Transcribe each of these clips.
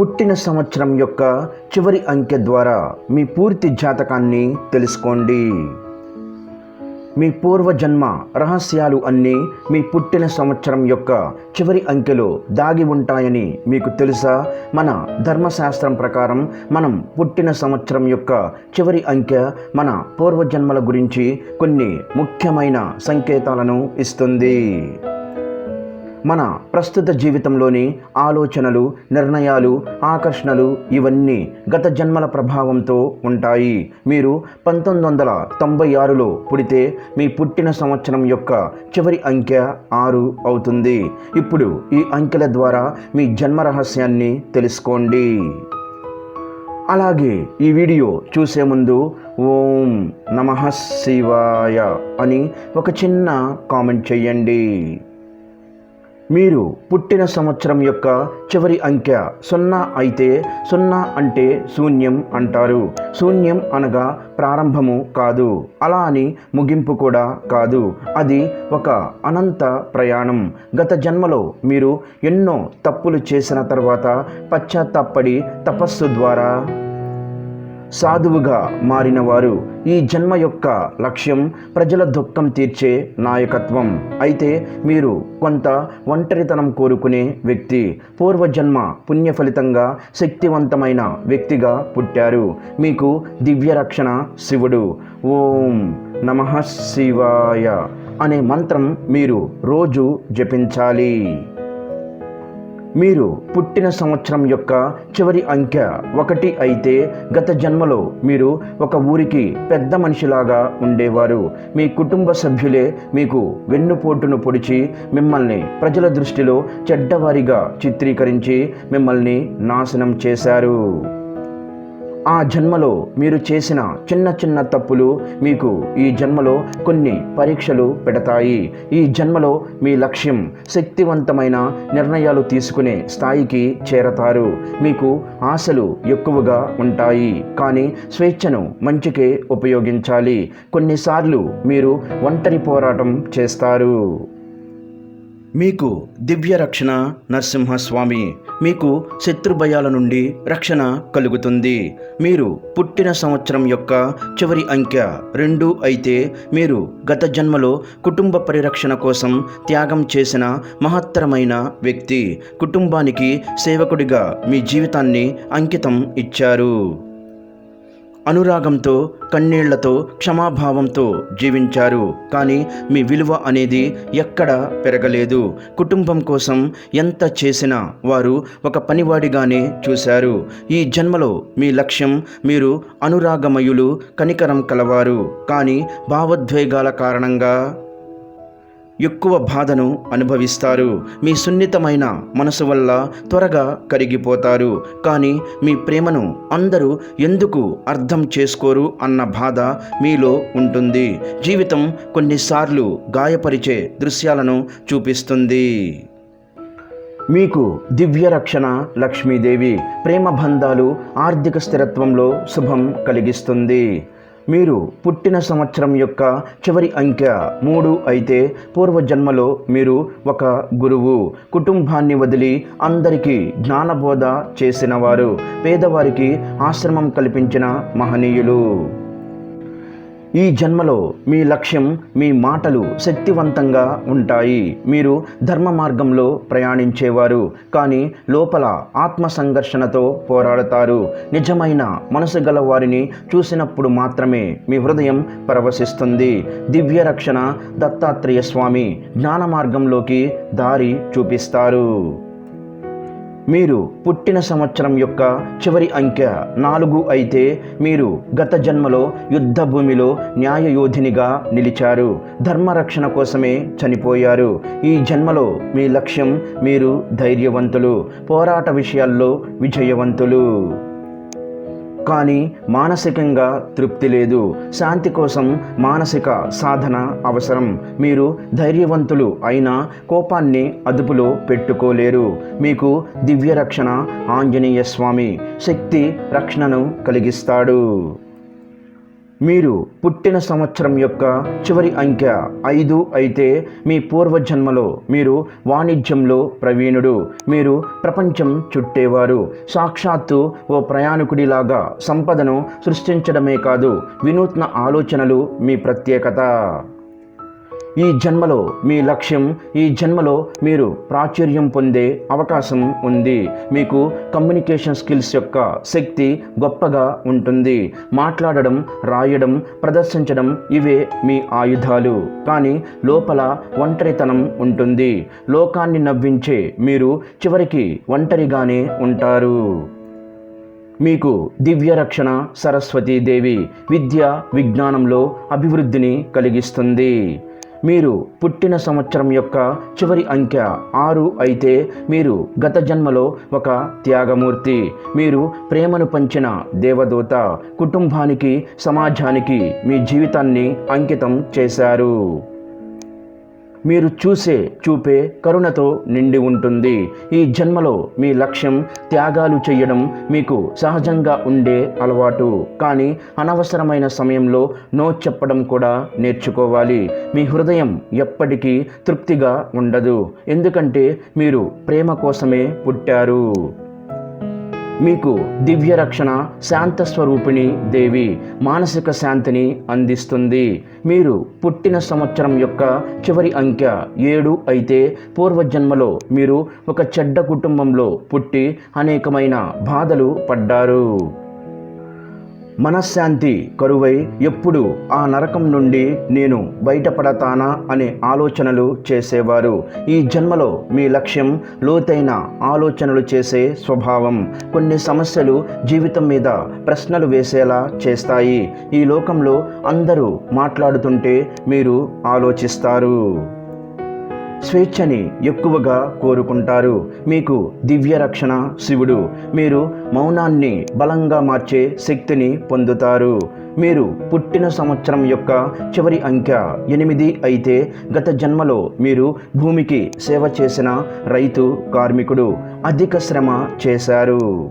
పుట్టిన సంవత్సరం యొక్క చివరి అంకె ద్వారా మీ పూర్తి జాతకాన్ని తెలుసుకోండి. మీ పూర్వజన్మ రహస్యాలు అన్నీ మీ పుట్టిన సంవత్సరం యొక్క చివరి అంకెలో దాగి ఉంటాయని మీకు తెలుసా? మన ధర్మశాస్త్రం ప్రకారం మనం పుట్టిన సంవత్సరం యొక్క చివరి అంకె మన పూర్వజన్మల గురించి కొన్ని ముఖ్యమైన సంకేతాలను ఇస్తుంది. మన ప్రస్తుత జీవితంలోని ఆలోచనలు నిర్ణయాలు ఆకర్షణలు ఇవన్నీ గత జన్మల ప్రభావంతో ఉంటాయి. మీరు పంతొమ్మిది వందల తొంభై ఆరులో పుడితే మీ పుట్టిన సంవత్సరం యొక్క చివరి అంకె ఆరు అవుతుంది. ఇప్పుడు ఈ అంకెల ద్వారా మీ జన్మ రహస్యాన్ని తెలుసుకోండి. అలాగే ఈ వీడియో చూసే ముందు ఓం నమ శివాయ అని ఒక చిన్న కామెంట్ చేయండి. మీరు పుట్టిన సంవత్సరం యొక్క చివరి అంకె సున్నా అయితే సున్నా అంటే శూన్యం అంటారు. శూన్యం అనగా ప్రారంభము కాదు. అలా అని ముగింపు కూడా కాదు. అది ఒక అనంత ప్రయాణం. గత జన్మలో మీరు ఎన్నో తప్పులు చేసిన తర్వాత పశ్చాత్తాపడి తపస్సు ద్వారా సాధువుగా మారిన వారు ఈ జన్మ యొక్క లక్ష్యం ప్రజల దుఃఖం తీర్చే నాయకత్వం. అయితే మీరు కొంత ఒంటరితనం కోరుకునే వ్యక్తి పూర్వజన్మ పుణ్య ఫలితంగా శక్తివంతమైన వ్యక్తిగా పుట్టారు. మీకు దివ్య రక్షణ శివుడు. ఓం నమ శివాయ అనే మంత్రం మీరు రోజు జపించాలి. మీరు పుట్టిన సంవత్సరం యొక్క చివరి అంకె ఒకటి అయితే గత జన్మలో మీరు ఒక ఊరికి పెద్ద మనిషిలాగా ఉండేవారు. మీ కుటుంబ సభ్యులే మీకు వెన్నుపోటును పొడిచి మిమ్మల్ని ప్రజల దృష్టిలో చెడ్డవారిగా చిత్రీకరించి మిమ్మల్ని నాశనం చేశారు. ఆ జన్మలో మీరు చేసిన చిన్న చిన్న తప్పులు మీకు ఈ జన్మలో కొన్ని పరీక్షలు పెడతాయి. ఈ జన్మలో మీ లక్ష్యం శక్తివంతమైన నిర్ణయాలు తీసుకునే స్థాయికి చేరతారు. మీకు ఆశలు ఎక్కువగా ఉంటాయి. కానీ స్వేచ్ఛను మంచికే ఉపయోగించాలి. కొన్నిసార్లు మీరు ఒంటరి పోరాటం చేస్తారు. మీకు దివ్య రక్షణ నరసింహస్వామి మీకు శత్రుభయాల నుండి రక్షణ కలుగుతుంది. మీరు పుట్టిన సంవత్సరం యొక్క చివరి అంకె రెండు అయితే మీరు గత జన్మలో కుటుంబ పరిరక్షణ కోసం త్యాగం చేసిన మహత్తరమైన వ్యక్తి. కుటుంబానికి సేవకుడిగా మీ జీవితాన్ని అంకితం ఇచ్చారు. అనురాగంతో కన్నీళ్ళతో క్షమాభావంతో జీవించారు. కానీ మీ విలువ అనేది ఎక్కడ పెరగలేదు. కుటుంబం కోసం ఎంత చేసినా వారు ఒక పనివాడిగానే చూశారు. ఈ జన్మలో మీ లక్ష్యం మీరు అనురాగమయులు కనికరం కలవారు. కానీ భావోద్వేగాల కారణంగా ఎక్కువ బాధను అనుభవిస్తారు. మీ సున్నితమైన మనసు వల్ల త్వరగా కరిగిపోతారు. కానీ మీ ప్రేమను అందరూ ఎందుకు అర్థం చేసుకోరు అన్న బాధ మీలో ఉంటుంది. జీవితం కొన్నిసార్లు గాయపరిచే దృశ్యాలను చూపిస్తుంది. మీకు దివ్య రక్షణ లక్ష్మీదేవి ప్రేమ బంధాలు ఆర్థిక స్థిరత్వంలో శుభం కలిగిస్తుంది. మీరు పుట్టిన సంవత్సరం యొక్క చివరి అంకె మూడు అయితే పూర్వజన్మలో మీరు ఒక గురువు. కుటుంబాన్ని వదిలి అందరికీ జ్ఞానబోధ చేసినవారు. పేదవారికి ఆశ్రమం కల్పించిన మహనీయులు. ఈ జన్మలో మీ లక్ష్యం మీ మాటలు శక్తివంతంగా ఉంటాయి. మీరు ధర్మ మార్గంలో ప్రయాణించేవారు కానీ లోపల ఆత్మ సంఘర్షణతో పోరాడతారు. నిజమైన మనసు గల వారిని చూసినప్పుడు మాత్రమే మీ హృదయం పరవశిస్తుంది. దివ్య రక్షణ దత్తాత్రేయ స్వామి జ్ఞాన మార్గంలోకి దారి చూపిస్తారు. మీరు పుట్టిన సంవత్సరం యొక్క చివరి అంకె నాలుగు అయితే మీరు గత జన్మలో యుద్ధ భూమిలో న్యాయయోధినిగా నిలిచారు. ధర్మరక్షణ కోసమే చనిపోయారు. ఈ జన్మలో మీ లక్ష్యం మీరు ధైర్యవంతులు. పోరాట విషయాల్లో విజయవంతులు. కానీ మానసికంగా తృప్తి లేదు. శాంతి కోసం మానసిక సాధన అవసరం. మీరు ధైర్యవంతులు అయినా కోపాన్ని అదుపులో పెట్టుకోలేరు. మీకు దివ్య రక్షణ ఆంజనేయ స్వామి శక్తి రక్షణను కలిగిస్తాడు. మీరు పుట్టిన సంవత్సరం యొక్క చివరి అంకె ఐదు అయితే మీ పూర్వజన్మలో మీరు వాణిజ్యంలో ప్రవీణుడు. మీరు ప్రపంచం చుట్టేవారు. సాక్షాత్తు ఓ ప్రయాణికుడిలాగా సంపదను సృష్టించడమే కాదు వినూత్న ఆలోచనలు మీ ప్రత్యేకత. ఈ జన్మలో మీ లక్ష్యం ఈ జన్మలో మీరు ప్రాచుర్యం పొందే అవకాశం ఉంది. మీకు కమ్యూనికేషన్ స్కిల్స్ యొక్క శక్తి గొప్పగా ఉంటుంది. మాట్లాడడం రాయడం ప్రదర్శించడం ఇవే మీ ఆయుధాలు. కానీ లోపల ఒంటరితనం ఉంటుంది. లోకాన్ని నవ్వించే మీరు చివరికి ఒంటరిగానే ఉంటారు. మీకు దివ్య రక్షణ సరస్వతీదేవి విద్య విజ్ఞానంలో అభివృద్ధిని కలిగిస్తుంది. మీరు పుట్టిన సంవత్సరం యొక్క చివరి అంకె ఆరు అయితే మీరు గత జన్మలో ఒక త్యాగమూర్తి. మీరు ప్రేమను పంచిన దేవదూత కుటుంబానికి సమాజానికి మీ జీవితాన్ని అంకితం చేశారు. మీరు చూసే చూపే కరుణతో నిండి ఉంటుంది. ఈ జన్మలో మీ లక్ష్యం త్యాగాలు చేయడం మీకు సహజంగా ఉండే అలవాటు. కానీ అనవసరమైన సమయంలో నో చెప్పడం కూడా నేర్చుకోవాలి. మీ హృదయం ఎప్పటికీ తృప్తిగా ఉండదు. ఎందుకంటే మీరు ప్రేమ కోసమే పుట్టారు. మీకు దివ్య రక్షణ శాంత స్వరూపిణి దేవి మానసిక శాంతిని అందిస్తుంది. మీరు పుట్టిన సంవత్సరం యొక్క చివరి అంకె ఏడు అయితే పూర్వజన్మలో మీరు ఒక చెడ్డ కుటుంబంలో పుట్టి అనేకమైన బాధలు పడ్డారు. మనశ్శాంతి కరువై ఎప్పుడు ఆ నరకం నుండి నేను బయటపడతానా అనే ఆలోచనలు చేసేవారు. ఈ జన్మలో మీ లక్ష్యం లోతైన ఆలోచనలు చేసే స్వభావం. కొన్ని సమస్యలు జీవితం మీద ప్రశ్నలు వేసేలా చేస్తాయి. ఈ లోకంలో అందరూ మాట్లాడుతుంటే మీరు ఆలోచిస్తారు. స్వేచ్ఛని ఎక్కువగా కోరుకుంటారు. మీకు దివ్య రక్షణ శివుడు. మీరు మౌనాన్ని బలంగా మార్చే శక్తిని పొందుతారు. మీరు పుట్టిన సంవత్సరం యొక్క చివరి అంకె ఎనిమిది అయితే గత జన్మలో మీరు భూమికి సేవ చేసిన రైతు కార్మికుడు అధిక శ్రమ చేశారు.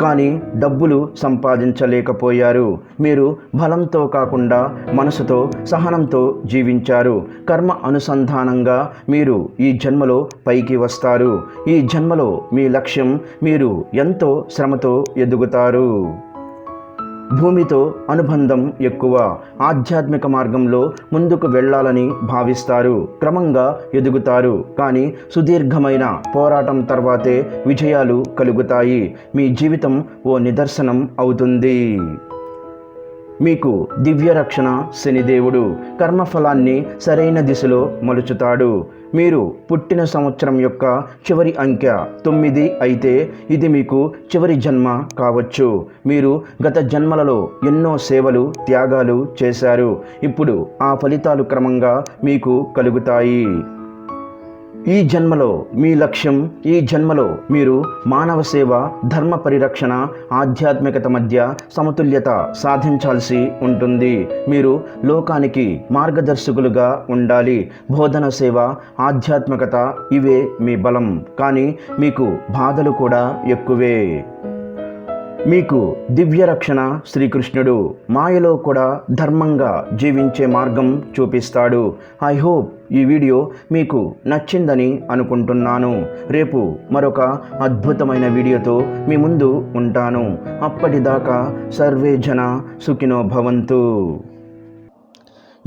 కానీ డబ్బులు సంపాదించలేకపోయారు. మీరు బలంతో కాకుండా మనసుతో సహనంతో జీవించారు. కర్మ అనుసంధానంగా మీరు ఈ జన్మలో పైకి వస్తారు. ఈ జన్మలో మీ లక్ష్యం మీరు ఎంతో శ్రమతో ఎదుగుతారు. భూమితో అనుబంధం ఎక్కువ. ఆధ్యాత్మిక మార్గంలో ముందుకు వెళ్ళాలని భావిస్తారు. క్రమంగా ఎదుగుతారు. కానీ సుదీర్ఘమైన పోరాటం తర్వాతే విజయాలు కలుగుతాయి. మీ జీవితం ఓ నిదర్శనం అవుతుంది. మీకు దివ్య రక్షణ శనిదేవుడు కర్మఫలాన్ని సరైన దిశలో మలుచుతాడు. మీరు పుట్టిన సంవత్సరం యొక్క చివరి అంకె తొమ్మిది అయితే ఇది మీకు చివరి జన్మ కావచ్చు. మీరు గత జన్మలలో ఎన్నో సేవలు త్యాగాలు చేశారు. ఇప్పుడు ఆ ఫలితాలు క్రమంగా మీకు కలుగుతాయి. ఈ జన్మలో మీ లక్ష్యం ఈ జన్మలో మీరు మానవ సేవ ధర్మ పరిరక్షణ ఆధ్యాత్మికత మధ్య సమతుల్యత సాధించాల్సి ఉంటుంది. మీరు లోకానికి మార్గదర్శకులుగా ఉండాలి. బోధన సేవ ఆధ్యాత్మికత ఇవే మీ బలం. కానీ మీకు బాధలు కూడా ఎక్కువే. మీకు దివ్య రక్షణ శ్రీకృష్ణుడు మాయలో కూడా ధర్మంగా జీవించే మార్గం చూపిస్తాడు. ఐ హోప్ ఈ వీడియో మీకు నచ్చిందని అనుకుంటున్నాను. రేపు మరొక అద్భుతమైన వీడియోతో మీ ముందు ఉంటాను. అప్పటిదాకా సర్వే జన సుఖినో భవంతు.